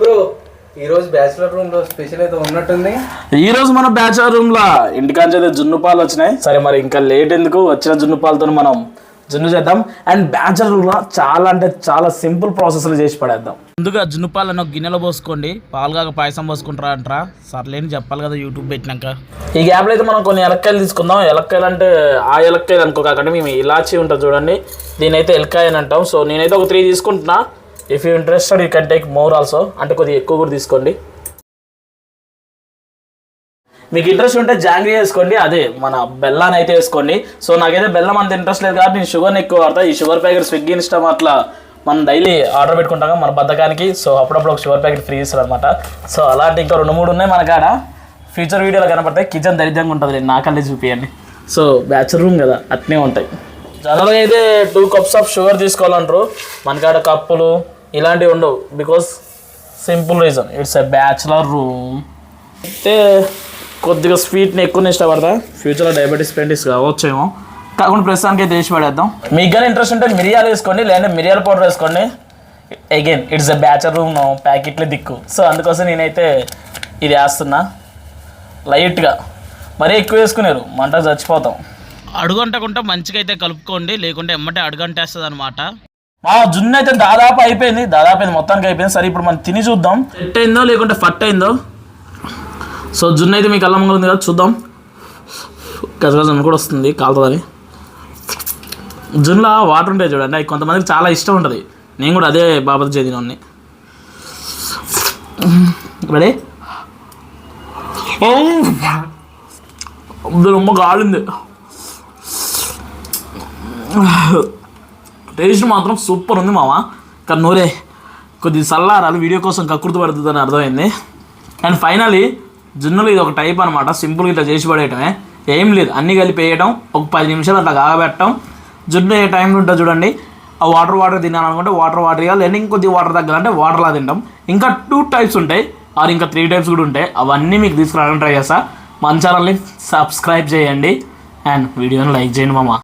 Bro ఈ రోజు bachelor రూమ్లో స్పెషల్ అయితే ఉన్నట్టుంది. ఈ రోజు మన బ్యాచర్ రూమ్ లా ఇంటికాంచి అయితే జున్ను పాలు వచ్చినాయి. సరే మరి ఇంకా లేట్ ఎందుకు? వచ్చిన జున్ను పాలతో మనం జున్ను చేద్దాం. అండ్ బ్యాచర్ రూమ్లో చాలా అంటే చాలా సింపుల్ ప్రాసెస్ చేసి పడేద్దాం. ముందుగా జున్ను పాలను ఒక గిన్నెలో పోసుకోండి. పాలుగా పాయసం పోసుకుంటారా అంటారా? సర్లేని చెప్పాలి కదా యూట్యూబ్ పెట్టినాక. ఈ గ్యాప్లో అయితే మనం కొన్ని ఎలక్కాయలు తీసుకుందాం. ఎలక్కాయలు అంటే ఆ ఎలక్కాయలు అనుకోకండి మేము ఇలాచి ఉంటుంది చూడండి. దీని అయితే ఎలక్కాయ అని అంటాం. సో నేనైతే ఒక త్రీ తీసుకుంటున్నా. If you interested you can take more also అంటే కొద్దిగా ఎక్కువ కూడా తీసుకోండి. మీకు ఇంట్రెస్ట్ ఉంటే జాంగ్రీ వేసుకోండి అదే మన బెల్లాన్ని అయితే వేసుకోండి. సో నాకైతే బెల్లం అంత ఇంట్రెస్ట్ లేదు కాబట్టి నేను షుగర్ని ఎక్కువ వాడతా. ఈ షుగర్ ప్యాకెట్ స్విగ్గీ ఇన్స్టామ్ అట్లా మనం డైలీ ఆర్డర్ పెట్టుకుంటాం మన బద్దకానికి సో అప్పుడప్పుడు ఒక షుగర్ ప్యాకెట్ ఫ్రీ ఇస్తారు అనమాట సో అలాంటి ఇంకా రెండు మూడు ఉన్నాయి మన కాడ. ఫ్యూచర్ వీడియోలో కనపడతాయి కిచెన్ దరిద్రంగా ఉంటుంది నాకల్లే చూపియండి. సో బ్యాచర్ రూమ్ కదా అట్నే ఉంటాయి. జనరల్గా అయితే టూ కప్స్ ఆఫ్ షుగర్ తీసుకోవాలంటారు. మనకాడ కప్పులు ఇలాంటివి ఉండవు. Because simple reason it's a bachelor room అయితే కొద్దిగా స్వీట్ని ఎక్కువ ఇష్టపడతా. ఫ్యూచర్లో డయాబెటీస్ పెయింటిస్ కావచ్చేమో. కాకుండా ప్రస్తుతానికి అయితే వేసి పడేద్దాం. మీకు కానీ ఇంట్రెస్ట్ ఉంటే మిరియాలు వేసుకోండి లేదంటే మిరియాల పౌడర్ వేసుకోండి. Again it's a bachelor room ప్యాకెట్లే దిక్కు. సో అందుకోసం నేనైతే ఇది వేస్తున్నా. లైట్గా మరీ ఎక్కువ వేసుకునేరు. మంట చచ్చిపోతాం. అడుగంటకుంటే మంచిగా అయితే కలుపుకోండి లేకుంటే ఎమ్మటే అడుగంటేస్తుంది అనమాట మా జున్ను అయితే దాదాపు అయిపోయింది దాదాపు అయింది మొత్తానికి అయిపోయింది. సరే ఇప్పుడు మనం తిని చూద్దాం. సెట్ అయిందో లేకుంటే ఫట్ అయిందో సో జున్ను అయితే మీకు అల్లం ఉంది కదా చూద్దాం. గజగజన్ కూడా వస్తుంది కాలుతుందని. జున్నులో వాటర్ ఉంటాయి చూడండి అవి కొంతమందికి చాలా ఇష్టం ఉంటుంది. నేను కూడా అదే బాబత్ చదివినోడిని రెడీ రొమ్మ కాలింది టేస్ట్ మాత్రం సూపర్ ఉంది మామ కానీ నూరే కొద్ది చల్లారాలు వీడియో కోసం కకృతి పడుతుందని అర్థమైంది. అండ్ ఫైనలీ జున్నులు ఇది ఒక టైప్ అనమాట సింపుల్గా ఇట్లా చేసి పడేయటమే. ఏం లేదు అన్నీ కలిపి వేయటం ఒక పది నిమిషాలు అట్లా కాగబెట్టడం. జున్ను ఏ టైంలో ఉంటుంది చూడండి. ఆ వాటర్ వాటర్ తినాలనుకుంటే వాటర్ వాటర్ ఇవ్వాలి. లేదా ఇంకొద్ది వాటర్ తగ్గాలంటే వాటర్లా తింటాం. ఇంకా టూ టైప్స్ ఉంటాయి. ఆర్ ఇంకా త్రీ టైప్స్ కూడా ఉంటాయి. అవన్నీ మీకు తీసుకురావడానికి ట్రై చేస్తా. మన ఛానల్ని సబ్స్క్రైబ్ చేయండి. అండ్ వీడియోని లైక్ చేయండి మామ.